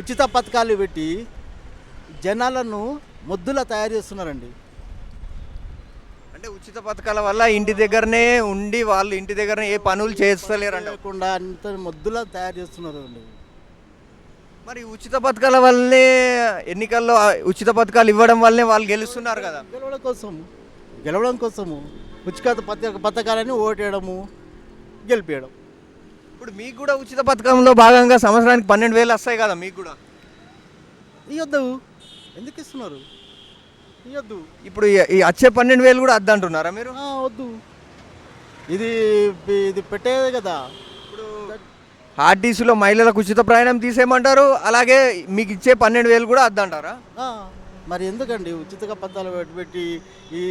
ఉచిత పథకాలు పెట్టి జనాలను మొద్దులా తయారు చేస్తున్నారండి. అంటే ఉచిత పథకాల వల్ల ఇంటి దగ్గరనే ఉండి వాళ్ళు ఇంటి దగ్గరనే ఏ పనులు చేస్తలేరంట. లేకుండా అంత మొద్దులా తయారు చేస్తున్నారు అండి మరి ఉచిత పథకాల వల్లనే ఎన్నికల్లో ఉచిత పథకాలు ఇవ్వడం వల్లనే వాళ్ళు గెలుస్తున్నారు కదా. గెలవడం కోసం గెలవడం కోసము ఉచిత పథక పథకాలని ఓటేయడము గెలిపేయడం. ఇప్పుడు మీకు కూడా ఉచిత పథకంలో భాగంగా సంవత్సరానికి పన్నెండు వేలు వస్తాయి కదా మీకు కూడా. ఇవ్వద్దు ఎందుకు ఇస్తున్నారు? ఇవ్వద్దు ఇప్పుడు ఈ- ఈ వచ్చే పన్నెండు వేలు కూడా వద్దంటున్నారా మీరు? ఆ, వద్దు. ఇది ఇది పెట్టేదే కదా. ఇప్పుడు ఆర్టీసీలో మహిళలకు ఉచిత ప్రయాణం తీసేయమంటారు అలాగే మీకు ఇచ్చే పన్నెండు వేలు కూడా వద్దంటారా? ఆ, మరి ఎందుకండి ఉచిత పథకాలు పెట్టి ఈ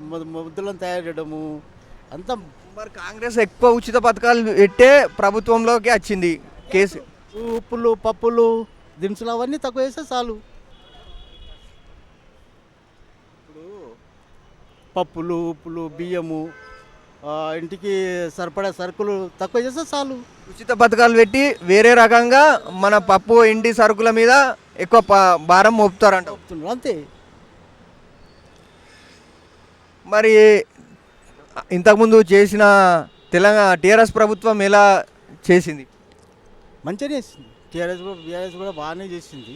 ముద్దులను తయారు చేయడము? అంతా మరి కాంగ్రెస్ ఎక్కువ ఉచిత పథకాలు పెట్టే ప్రభుత్వంలోకి వచ్చింది కేసు. ఉప్పులు పప్పులు దినుసులు అవన్నీ తక్కువ వేస్తే చాలు. ఇప్పుడు పప్పులు ఉప్పులు బియ్యము ఆ, ఇంటికి సరిపడే సరుకులు తక్కువ చేస్తే చాలు. ఉచిత పథకాలు పెట్టి వేరే రకంగా మన పప్పు ఇంటి సరుకుల మీద ఎక్కువ ప- భారం మోపుతారంట. చెప్తున్నారు అంతే. మరి ఇంతకుముందు చేసిన తెలంగాణ టీఆర్ఎస్ ప్రభుత్వం ఎలా చేసింది? మంచిగానే చేసింది. టీఆర్ఎస్ కూడా బీఆర్ఎస్ కూడా బాగానే చేసింది.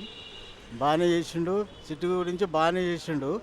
బాగానే చేసిండు. సిటీ గురించి బాగానే చేసిండు.